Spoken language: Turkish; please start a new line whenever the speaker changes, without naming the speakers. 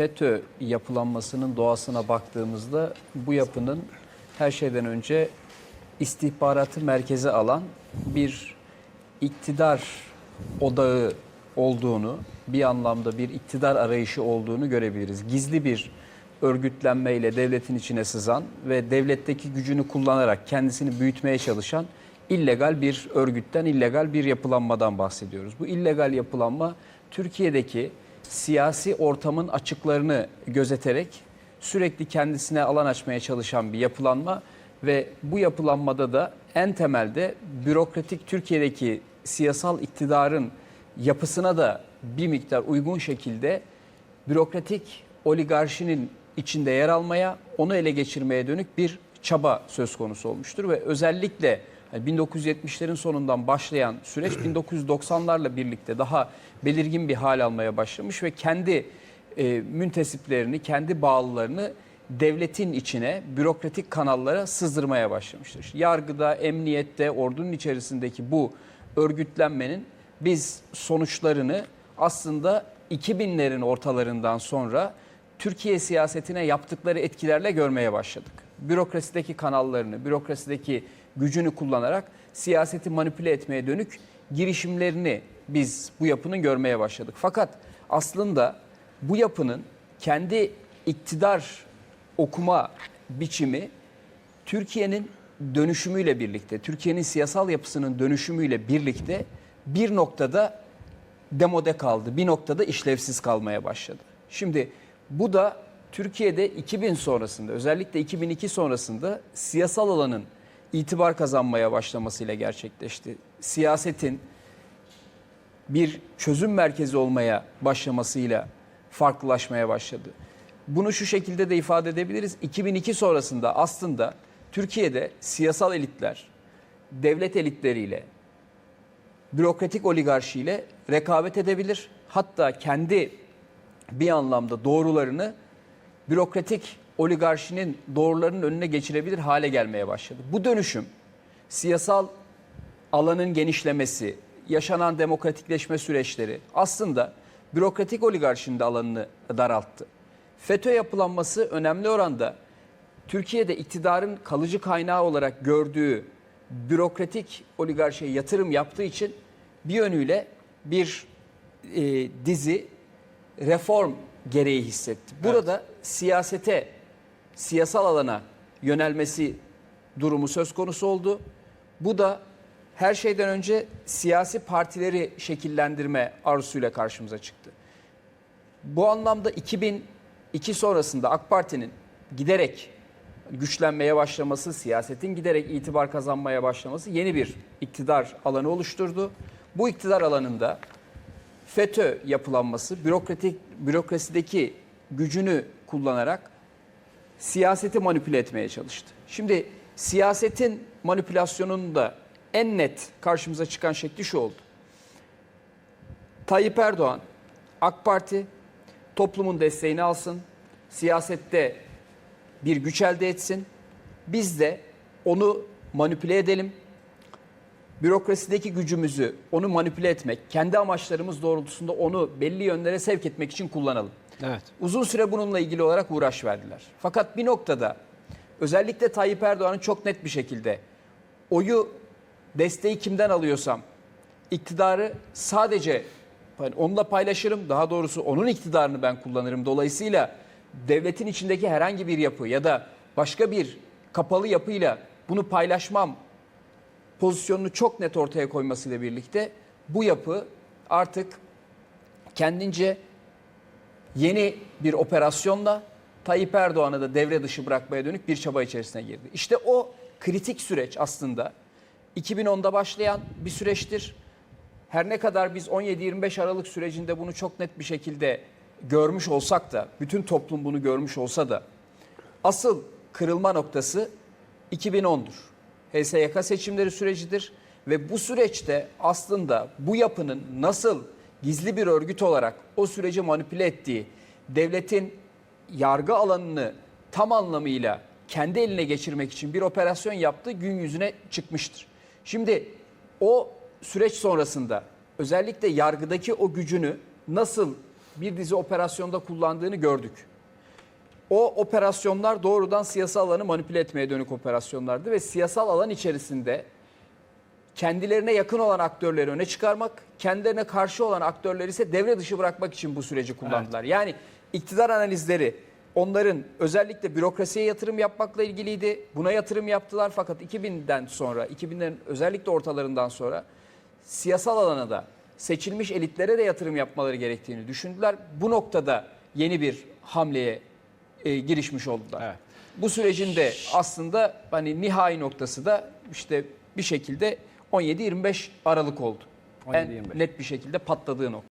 FETÖ yapılanmasının doğasına baktığımızda bu yapının her şeyden önce istihbaratı merkeze alan bir iktidar odağı olduğunu, bir anlamda bir iktidar arayışı olduğunu görebiliriz. Gizli bir örgütlenmeyle devletin içine sızan ve devletteki gücünü kullanarak kendisini büyütmeye çalışan illegal bir örgütten, illegal bir yapılanmadan bahsediyoruz. Bu illegal yapılanma Türkiye'deki siyasi ortamın açıklarını gözeterek sürekli kendisine alan açmaya çalışan bir yapılanma ve bu yapılanmada da en temelde bürokratik Türkiye'deki siyasal iktidarın yapısına da bir miktar uygun şekilde bürokratik oligarşinin içinde yer almaya, onu ele geçirmeye dönük bir çaba söz konusu olmuştur ve özellikle 1970'lerin sonundan başlayan süreç 1990'larla birlikte daha belirgin bir hal almaya başlamış ve kendi e, müntesiplerini, kendi bağlılarını devletin içine, bürokratik kanallara sızdırmaya başlamıştır. Yargıda, emniyette, ordunun içerisindeki bu örgütlenmenin biz sonuçlarını aslında 2000'lerin ortalarından sonra Türkiye siyasetine yaptıkları etkilerle görmeye başladık. Bürokrasideki kanallarını, bürokrasideki gücünü kullanarak siyaseti manipüle etmeye dönük girişimlerini biz bu yapının görmeye başladık. Fakat aslında bu yapının kendi iktidar okuma biçimi Türkiye'nin dönüşümüyle birlikte, Türkiye'nin siyasal yapısının dönüşümüyle birlikte bir noktada demode kaldı. Bir noktada işlevsiz kalmaya başladı. Şimdi bu da Türkiye'de 2000 sonrasında özellikle 2002 sonrasında siyasal alanın itibar kazanmaya başlamasıyla gerçekleşti. Siyasetin bir çözüm merkezi olmaya başlamasıyla farklılaşmaya başladı. Bunu şu şekilde de ifade edebiliriz. 2002 sonrasında aslında Türkiye'de siyasal elitler devlet elitleriyle bürokratik oligarşiyle rekabet edebilir. Hatta kendi bir anlamda doğrularını bürokratik oligarşinin doğrularının önüne geçirebilir hale gelmeye başladı. Bu dönüşüm siyasal alanın genişlemesi, yaşanan demokratikleşme süreçleri aslında bürokratik oligarşinin de alanını daralttı. FETÖ yapılanması önemli oranda Türkiye'de iktidarın kalıcı kaynağı olarak gördüğü bürokratik oligarşiye yatırım yaptığı için bir yönüyle bir e, dizi reform gereği hissetti. Burada siyasete, siyasal alana yönelmesi durumu söz konusu oldu. Bu da her şeyden önce siyasi partileri şekillendirme arzusuyla karşımıza çıktı. Bu anlamda 2002 sonrasında AK Parti'nin giderek güçlenmeye başlaması, siyasetin giderek itibar kazanmaya başlaması yeni bir iktidar alanı oluşturdu. Bu iktidar alanında FETÖ yapılanması bürokratik bürokrasideki gücünü kullanarak siyaseti manipüle etmeye çalıştı. Şimdi siyasetin manipülasyonunun da en net karşımıza çıkan şekli şu oldu. Tayyip Erdoğan, AK Parti toplumun desteğini alsın, siyasette bir güç elde etsin. Biz de onu manipüle edelim. Bürokrasideki gücümüzü onu manipüle etmek, kendi amaçlarımız doğrultusunda onu belli yönlere sevk etmek için kullanalım.
Evet.
Uzun süre bununla ilgili olarak uğraş verdiler. Fakat bir noktada özellikle Tayyip Erdoğan'ın çok net bir şekilde oyu desteği kimden alıyorsam iktidarı sadece onunla paylaşırım. Daha doğrusu onun iktidarını ben kullanırım. Dolayısıyla devletin içindeki herhangi bir yapı ya da başka bir kapalı yapıyla bunu paylaşmam pozisyonunu çok net ortaya koymasıyla birlikte bu yapı artık kendince yeni bir operasyonla Tayyip Erdoğan'ı da devre dışı bırakmaya dönük bir çaba içerisine girdi. İşte o kritik süreç aslında 2010'da başlayan bir süreçtir. Her ne kadar biz 17-25 Aralık sürecinde bunu çok net bir şekilde görmüş olsak da, bütün toplum bunu görmüş olsa da asıl kırılma noktası 2010'dur. HSYK seçimleri sürecidir ve bu süreçte aslında bu yapının nasıl gizli bir örgüt olarak o süreci manipüle ettiği, devletin yargı alanını tam anlamıyla kendi eline geçirmek için bir operasyon yaptığı gün yüzüne çıkmıştır. Şimdi o süreç sonrasında özellikle yargıdaki o gücünü nasıl bir dizi operasyonda kullandığını gördük. O operasyonlar doğrudan siyasal alanı manipüle etmeye dönük operasyonlardı ve siyasal alan içerisinde kendilerine yakın olan aktörleri öne çıkarmak, kendilerine karşı olan aktörleri ise devre dışı bırakmak için bu süreci kullandılar. Yani iktidar analizleri onların özellikle bürokrasiye yatırım yapmakla ilgiliydi. Buna yatırım yaptılar fakat 2000'den sonra, 2000'lerin özellikle ortalarından sonra siyasal alana da seçilmiş elitlere de yatırım yapmaları gerektiğini düşündüler. Bu noktada yeni bir hamleye e, girişmiş oldular.
Evet.
Bu sürecin de aslında hani nihai noktası da işte bir şekilde 17-25 Aralık oldu. En
17-25.
net bir şekilde patladığı nokta.